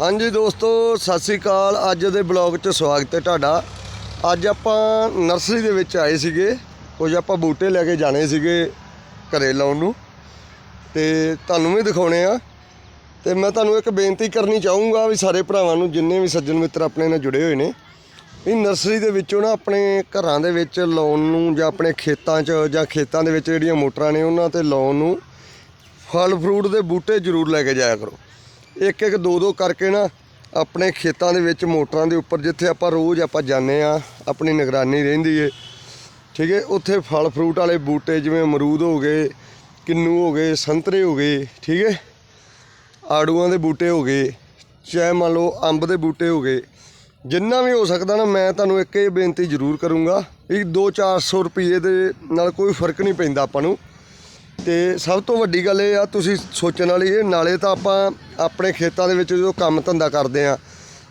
ਹਾਂਜੀ ਦੋਸਤੋ, ਸਤਿ ਸ੍ਰੀ ਅਕਾਲ। ਅੱਜ ਦੇ ਬਲੌਗ 'ਚ ਸਵਾਗਤ ਹੈ ਤੁਹਾਡਾ। ਅੱਜ ਆਪਾਂ ਨਰਸਰੀ ਦੇ ਵਿੱਚ ਆਏ ਸੀਗੇ। ਕੁਝ ਆਪਾਂ ਬੂਟੇ ਲੈ ਕੇ ਜਾਣੇ ਸੀਗੇ ਘਰੇ ਲਾਉਣ ਨੂੰ। ਤੇ ਤੁਹਾਨੂੰ ਵੀ ਦਿਖਾਉਣੇ ਆ। ਤੇ ਮੈਂ ਤੁਹਾਨੂੰ ਇੱਕ ਬੇਨਤੀ ਕਰਨੀ ਚਾਹੂੰਗਾ ਵੀ ਸਾਰੇ ਭਰਾਵਾਂ ਨੂੰ, ਜਿੰਨੇ ਵੀ ਸੱਜਣ ਮਿੱਤਰ ਆਪਣੇ ਨਾਲ ਜੁੜੇ ਹੋਏ ਨੇ, ਵੀ ਨਰਸਰੀ ਦੇ ਵਿੱਚੋਂ ਨਾ ਆਪਣੇ ਘਰਾਂ ਦੇ ਵਿੱਚ ਲਾਉਣ ਨੂੰ ਜਾਂ ਆਪਣੇ ਖੇਤਾਂ 'ਚ ਜਾਂ ਖੇਤਾਂ ਦੇ ਵਿੱਚ ਜਿਹੜੀਆਂ ਮੋਟਰਾਂ ਨੇ, ਉਹਨਾਂ ਤੇ ਲਾਉਣ ਨੂੰ ਫਲ ਫਰੂਟ ਦੇ ਬੂਟੇ ਜ਼ਰੂਰ ਲੈ ਕੇ ਜਾਇਆ ਕਰੋ। ਇੱਕ ਇੱਕ ਦੋ ਦੋ ਕਰਕੇ ਨਾ ਆਪਣੇ ਖੇਤਾਂ ਦੇ ਵਿੱਚ, ਮੋਟਰਾਂ ਦੇ ਉੱਪਰ, ਜਿੱਥੇ ਆਪਾਂ ਰੋਜ਼ ਆਪਾਂ ਜਾਂਦੇ ਆ ਆਪਣੀ ਨਿਗਰਾਨੀ ਰਹਿੰਦੀ ਏ। ਠੀਕ ਹੈ ਉੱਥੇ ਫਲ ਫਰੂਟ ਵਾਲੇ ਬੂਟੇ ਜਿਵੇਂ ਅਮਰੂਦ ਹੋ ਗਏ, ਕਿੰਨੂ ਹੋ ਗਏ, ਸੰਤਰੇ ਹੋ ਗਏ, ਠੀਕ ਹੈ ਆੜੂਆਂ ਦੇ ਬੂਟੇ ਹੋ ਗਏ, ਚਾਹੇ ਮੰਨ ਲਓ ਅੰਬ ਦੇ ਬੂਟੇ ਹੋ ਗਏ, ਜਿੰਨਾ ਵੀ ਹੋ ਸਕਦਾ ਨਾ, ਮੈਂ ਤੁਹਾਨੂੰ ਇੱਕ ਇਹ ਬੇਨਤੀ ਜ਼ਰੂਰ ਕਰੂੰਗਾ ਵੀ 2-400 ਰੁਪਏ ਦੇ ਨਾਲ ਕੋਈ ਫ਼ਰਕ ਨਹੀਂ ਪੈਂਦਾ ਆਪਾਂ ਨੂੰ। ਤੇ ਸਭ ਤੋਂ ਵੱਡੀ ਗੱਲ ਇਹ ਆ, ਤੁਸੀਂ ਸੋਚਣ ਵਾਲੀ ਇਹ, ਨਾਲੇ ਤਾਂ ਆਪਾਂ ਆਪਣੇ ਖੇਤਾਂ ਦੇ ਵਿੱਚ ਜੋ ਕੰਮ ਧੰਦਾ ਕਰਦੇ ਆ,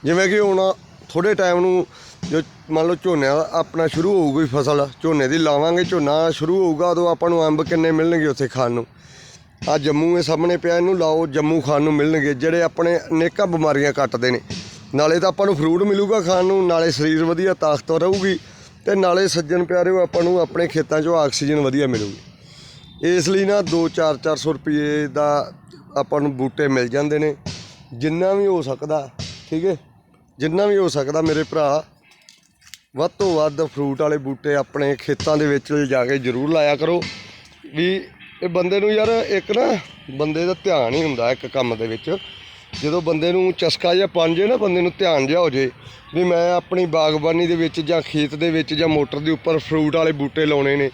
ਜਿਵੇਂ ਕਿ ਹੁਣ ਥੋੜੇ ਟਾਈਮ ਨੂੰ ਜੋ ਮੰਨ ਲਓ ਝੋਨਿਆਂ ਦਾ ਆਪਣਾ ਸ਼ੁਰੂ ਹੋਊਗੀ ਫਸਲ, ਝੋਨੇ ਦੀ ਲਾਵਾਂਗੇ, ਝੋਨਾ ਸ਼ੁਰੂ ਹੋਊਗਾ ਉਦੋਂ ਆਪਾਂ ਨੂੰ ਅੰਬ ਕਿੰਨੇ ਮਿਲਣਗੇ ਉੱਥੇ ਖਾਣ ਨੂੰ। ਆ ਜੰਮੂ ਦੇ ਸਾਹਮਣੇ ਪਿਆ, ਇਹਨੂੰ ਲਾਓ, ਜੰਮੂ ਖਾਣ ਨੂੰ ਮਿਲਣਗੇ, ਜਿਹੜੇ ਆਪਣੇ ਅਨੇਕਾਂ ਬਿਮਾਰੀਆਂ ਕੱਟਦੇ ਨੇ। ਨਾਲੇ ਤਾਂ ਆਪਾਂ ਨੂੰ ਫਰੂਟ ਮਿਲੂਗਾ ਖਾਣ ਨੂੰ, ਨਾਲੇ ਸਰੀਰ ਵਧੀਆ ਤਾਕਤਵਰ ਰਹੂਗੀ, ਤੇ ਨਾਲੇ ਸੱਜਣ ਪਿਆਰਿਓ ਆਪਾਂ ਨੂੰ ਆਪਣੇ ਖੇਤਾਂ 'ਚੋਂ ਆਕਸੀਜਨ ਵਧੀਆ ਮਿਲੂਗੀ। ਇਸ ਲਈ ਨਾ 2-4-400 ਰੁਪਏ ਦਾ ਆਪਾਂ ਨੂੰ ਬੂਟੇ ਮਿਲ ਜਾਂਦੇ ਨੇ। ਜਿੰਨਾ ਵੀ ਹੋ ਸਕਦਾ, ਠੀਕ ਹੈ? ਜਿੰਨਾ ਵੀ ਹੋ ਸਕਦਾ ਮੇਰੇ ਭਰਾ, ਵੱਧ ਤੋਂ ਵੱਧ ਫਰੂਟ ਵਾਲੇ ਬੂਟੇ ਆਪਣੇ ਖੇਤਾਂ ਦੇ ਵਿੱਚ ਜਾ ਕੇ ਜ਼ਰੂਰ ਲਾਇਆ ਕਰੋ। ਵੀ ਇਹ ਬੰਦੇ ਨੂੰ ਯਾਰ ਇੱਕ ਨਾ ਬੰਦੇ ਦਾ ਧਿਆਨ ਹੀ ਹੁੰਦਾ ਇੱਕ ਕੰਮ ਦੇ ਵਿੱਚ। ਜਦੋਂ ਬੰਦੇ ਨੂੰ ਚਸਕਾ ਜਾਂ ਬਣ ਜੇ ਨਾ, ਬੰਦੇ ਨੂੰ ਧਿਆਨ ਜਿਹਾ ਹੋ ਜੇ, ਵੀ ਮੈਂ ਆਪਣੀ ਬਾਗਬਾਨੀ ਦੇ ਵਿੱਚ ਜਾਂ ਖੇਤ ਦੇ ਵਿੱਚ ਜਾਂ ਮੋਟਰ ਦੇ ਉੱਪਰ ਫਰੂਟ ਵਾਲੇ ਬੂਟੇ ਲਾਉਣੇ ਨੇ।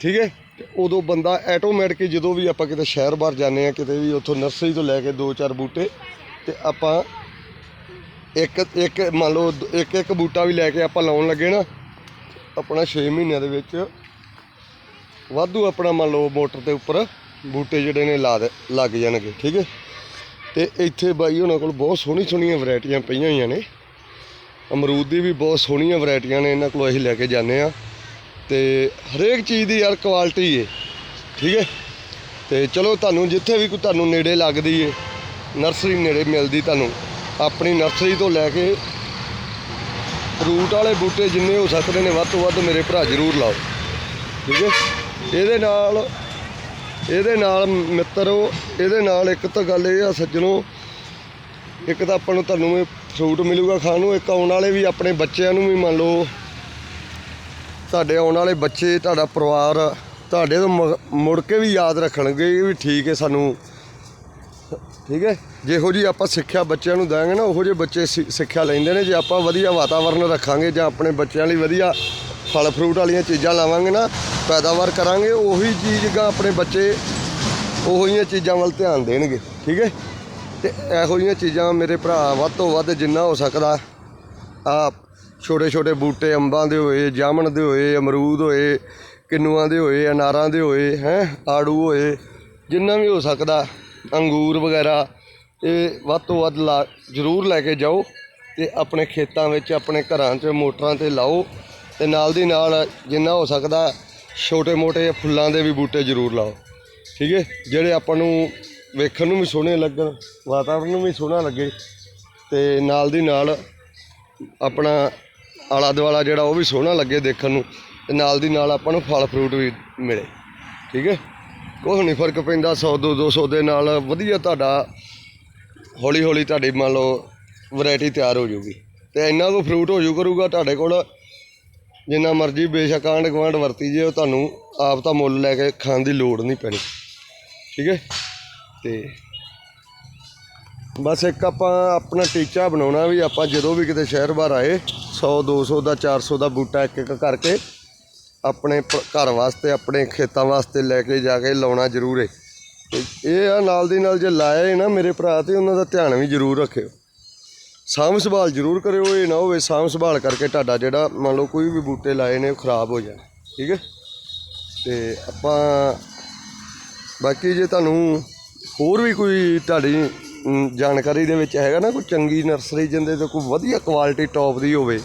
ਠੀਕ ਹੈ? ਤੇ ਉਦੋਂ ਬੰਦਾ ਆਟੋਮੈਟਿਕ ਜਦੋਂ ਵੀ ਆਪਾਂ ਕਿਤੇ ਸ਼ਹਿਰ ਬਾਹਰ ਜਾਂਦੇ ਆ ਕਿਤੇ ਵੀ ਉੱਥੋਂ ਨਰਸਰੀ ਤੋਂ ਲੈ ਕੇ ਦੋ ਚਾਰ ਬੂਟੇ ਤੇ ਆਪਾਂ ਇੱਕ ਇੱਕ ਮੰਨ ਲਓ ਇੱਕ ਇੱਕ ਬੂਟਾ ਵੀ ਲੈ ਕੇ ਆਪਾਂ ਲਾਉਣ ਲੱਗੇ ਨਾ, ਆਪਣਾ 6 ਮਹੀਨਿਆਂ ਦੇ ਵਿੱਚ ਵਾਧੂ ਆਪਣਾ ਮੰਨ ਲਓ ਮੋਟਰ ਦੇ ਉੱਪਰ ਬੂਟੇ ਜਿਹੜੇ ਨੇ ਲਾ ਦੇ, ਲੱਗ ਜਾਣਗੇ, ਠੀਕ ਹੈ? ਤੇ ਇੱਥੇ ਬਾਈ ਉਹਨਾਂ ਕੋਲ ਬਹੁਤ ਸੋਹਣੀ ਸੋਹਣੀਆਂ ਵੈਰਾਈਟੀਆਂ ਪਈਆਂ ਹੋਈਆਂ ਨੇ। ਅਮਰੂਦ ਦੀ ਵੀ ਬਹੁਤ ਸੋਹਣੀਆਂ ਵੈਰਾਈਟੀਆਂ ਨੇ, ਇਹਨਾਂ ਕੋਲ ਅਸੀਂ ਲੈ ਕੇ ਜਾਂਦੇ ਆ ਤੇ ਹਰੇਕ ਚੀਜ਼ ਦੀ ਯਾਰ ਕੁਆਲਿਟੀ ਏ, ਠੀਕ ਹੈ? ਤੇ ਚਲੋ ਤੁਹਾਨੂੰ ਜਿੱਥੇ ਵੀ ਕੋਈ ਤੁਹਾਨੂੰ ਨੇੜੇ ਲੱਗਦੀ ਏ ਨਰਸਰੀ ਨੇੜੇ ਮਿਲਦੀ ਤੁਹਾਨੂੰ, ਆਪਣੀ ਨਰਸਰੀ ਤੋਂ ਲੈ ਕੇ ਫਰੂਟ ਵਾਲੇ ਬੂਟੇ ਜਿੰਨੇ ਹੋ ਸਕਦੇ ਨੇ, ਵੱਧ ਤੋਂ ਵੱਧ ਮੇਰੇ ਭਰਾ ਜ਼ਰੂਰ ਲਾਓ, ਠੀਕ ਹੈ? ਇਹਦੇ ਨਾਲ ਇਹਦੇ ਨਾਲ ਮਿੱਤਰੋ, ਇਹਦੇ ਨਾਲ ਇੱਕ ਤਾਂ ਗੱਲ ਇਹ ਆ ਸੱਜਣੋ, ਇੱਕ ਤਾਂ ਆਪਾਂ ਨੂੰ ਤੁਹਾਨੂੰ ਇਹ ਫਰੂਟ ਮਿਲੂਗਾ ਖਾਣ ਨੂੰ, ਇੱਕ ਆਉਣ ਵਾਲੇ ਵੀ ਆਪਣੇ ਬੱਚਿਆਂ ਨੂੰ ਵੀ ਮੰਨ ਲਓ ਤੁਹਾਡੇ ਆਉਣ ਵਾਲੇ ਬੱਚੇ, ਤੁਹਾਡਾ ਪਰਿਵਾਰ, ਤੁਹਾਡੇ ਤੋਂ ਮ- ਮੁੜ ਕੇ ਵੀ ਯਾਦ ਰੱਖਣਗੇ ਵੀ ਠੀਕ ਹੈ ਸਾਨੂੰ। ਠੀਕ ਹੈ? ਜਿਹੋ ਜੀ ਆਪਾਂ ਸਿੱਖਿਆ ਬੱਚਿਆਂ ਨੂੰ ਦਾਂਗੇ ਨਾ, ਉਹੋ ਜਿਹੇ ਬੱਚੇ ਸਿ- ਸਿੱਖਿਆ ਲੈਂਦੇ ਨੇ। ਜੇ ਆਪਾਂ ਵਧੀਆ ਵਾਤਾਵਰਨ ਰੱਖਾਂਗੇ ਜਾਂ ਆਪਣੇ ਬੱਚਿਆਂ ਲਈ ਵਧੀਆ ਫਲ ਫਰੂਟ ਵਾਲੀਆਂ ਚੀਜ਼ਾਂ ਲਾਵਾਂਗੇ ਨਾ, ਪੈਦਾਵਾਰ ਕਰਾਂਗੇ, ਉਹੀ ਚੀਜ਼ਾਂ ਆਪਣੇ ਬੱਚੇ ਉਹੋ ਜਿਹੀਆਂ ਚੀਜ਼ਾਂ ਵੱਲ ਧਿਆਨ ਦੇਣਗੇ। ਠੀਕ ਹੈ? ਤੇ ਇਹੋ ਜਿਹੀਆਂ ਚੀਜ਼ਾਂ ਮੇਰੇ ਭਰਾ ਵੱਧ ਤੋਂ ਵੱਧ ਜਿੰਨਾ ਹੋ ਸਕਦਾ ਆ ਛੋਟੇ ਛੋਟੇ ਬੂਟੇ, ਅੰਬਾਂ ਦੇ ਹੋਏ, ਜਾਮਣ ਦੇ ਹੋਏ, ਅਮਰੂਦ ਹੋਏ, ਕਿੰਨੂਆਂ ਦੇ ਹੋਏ, ਅਨਾਰਾਂ ਦੇ ਹੋਏ, ਹੈ, ਆੜੂ ਹੋਏ, ਜਿੰਨਾ ਵੀ ਹੋ ਸਕਦਾ, ਅੰਗੂਰ ਵਗੈਰਾ, ਇਹ ਵੱਧ ਤੋਂ ਵੱਧ ਲਾ, ਜ਼ਰੂਰ ਲੈ ਕੇ ਜਾਓ ਤੇ ਆਪਣੇ ਖੇਤਾਂ ਵਿੱਚ, ਆਪਣੇ ਘਰਾਂ 'ਚ ਮੋਟਰਾਂ ਤੇ ਲਾਓ ਤੇ ਨਾਲ ਦੀ ਨਾਲ ਜਿੰਨਾ ਹੋ ਸਕਦਾ, ਛੋਟੇ ਮੋਟੇ ਫੁੱਲਾਂ ਦੇ ਵੀ ਬੂਟੇ ਜ਼ਰੂਰ ਲਾਓ। ਠੀਕ ਹੈ? ਜਿਹੜੇ ਆਪਾਂ ਨੂੰ ਵੇਖਣ ਨੂੰ ਵੀ ਸੋਹਣੇ ਲੱਗਣ, ਵਾਤਾਵਰਨ ਨੂੰ ਵੀ ਸੋਹਣਾ ਲੱਗੇ ਤੇ ਨਾਲ ਦੀ ਨਾਲ ਆਪਣਾ ਆਲਾ ਦੁਆਲਾ ਜਿਹੜਾ ਉਹ ਵੀ ਸੋਹਣਾ ਲੱਗੇ ਦੇਖਣ ਨੂੰ ਤੇ ਨਾਲ ਦੀ ਨਾਲ ਆਪਾਂ ਨੂੰ ਫਲ ਫਰੂਟ ਵੀ ਮਿਲੇ, ਠੀਕ ਹੈ? ਕੁਛ ਨਹੀਂ ਫ਼ਰਕ ਪੈਂਦਾ 100 ਦੋ 200 ਦੇ ਨਾਲ ਵਧੀਆ ਤੁਹਾਡਾ ਹੌਲੀ ਹੌਲੀ ਤੁਹਾਡੀ ਮੰਨ ਲਓ ਵੈਰਾਈਟੀ ਤਿਆਰ ਹੋ ਜਾਊਗੀ। ਤੇ ਇੰਨਾ ਕੁ ਫਰੂਟ ਹੋ ਜੂ ਕਰੂਗਾ ਤੁਹਾਡੇ ਕੋਲ, ਜਿੰਨਾ ਮਰਜ਼ੀ ਬੇਸ਼ੱਕ ਆਂਢ ਗੁਆਂਢ ਵਰਤੀ ਜੇ, ਉਹ ਤੁਹਾਨੂੰ ਆਪ ਤਾਂ ਮੁੱਲ ਲੈ ਕੇ ਖਾਣ ਦੀ ਲੋੜ ਨਹੀਂ ਪੈਣੀ, ਠੀਕ ਹੈ? ਤੇ ਬਸ ਇੱਕ ਆਪਾਂ ਆਪਣਾ ਟੀਚਾ ਬਣਾਉਣਾ ਵੀ, ਆਪਾਂ ਜਦੋਂ ਵੀ ਕਿਤੇ ਸ਼ਹਿਰ ਬਾਹਰ ਆਏ 100 200 ਦਾ 400 ਦਾ ਬੂਟਾ ਇੱਕ ਇੱਕ ਕਰਕੇ ਆਪਣੇ ਪ- ਘਰ ਵਾਸਤੇ, ਆਪਣੇ ਖੇਤਾਂ ਵਾਸਤੇ ਲੈ ਕੇ ਜਾ ਕੇ ਲਾਉਣਾ ਜ਼ਰੂਰ ਹੈ ਇਹ ਆ, ਨਾਲ ਦੀ ਨਾਲ ਜੇ ਲਾਇਆ ਲਾਏ ਨਾ ਮੇਰੇ ਭਰਾ, ਤੇ ਉਹਨਾਂ ਦਾ ਧਿਆਨ ਵੀ ਜ਼ਰੂਰ ਰੱਖਿਓ। ਸਾਂਭ ਸੰਭਾਲ ਜ਼ਰੂਰ ਕਰਿਓ, ਇਹ ਨਾ ਹੋਵੇ ਸਾਂਭ ਸੰਭਾਲ ਕਰਕੇ ਤੁਹਾਡਾ ਜਿਹੜਾ ਮੰਨ ਲਓ ਕੋਈ ਵੀ ਬੂਟੇ ਲਾਏ ਨੇ, ਉਹ ਖਰਾਬ ਹੋ ਜਾਣ। ਠੀਕ ਹੈ ਤੇ ਆਪਾਂ, ਬਾਕੀ ਜੇ ਤੁਹਾਨੂੰ ਹੋਰ ਵੀ ਕੋਈ ਤੁਹਾਡੀ ਜਾਣਕਾਰੀ ਦੇ ਵਿੱਚ ਹੈਗਾ ਨਾ, ਕੋਈ ਚੰਗੀ ਨਰਸਰੀ ਜਿੰਦੇ ਤੋਂ ਕੋਈ ਵਧੀਆ ਕੁਆਲਿਟੀ ਟੌਪ ਦੀ ਹੋਵੇ,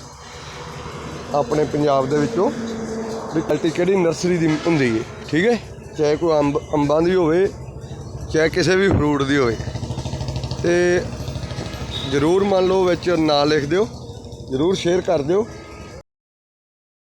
ਆਪਣੇ ਪੰਜਾਬ ਦੇ ਵਿੱਚੋਂ, ਵੀ ਕੁਆਲਿਟੀ ਕਿਹੜੀ ਨਰਸਰੀ ਦੀ ਹੁੰਦੀ ਹੈ ਠੀਕ ਹੈ ਚਾਹੇ ਕੋਈ ਅੰਬ, ਅੰਬਾਂ ਦੀ ਹੋਵੇ, ਚਾਹੇ ਕਿਸੇ ਵੀ ਫਰੂਟ ਦੀ ਹੋਵੇ। ਤੇ ਜਰੂਰ ਮੰਨ ਲਓ ਵਿੱਚ ਨਾਂ ਲਿਖ ਦਿਓ, ਜਰੂਰ ਸ਼ੇਅਰ ਕਰ ਦਿਓ।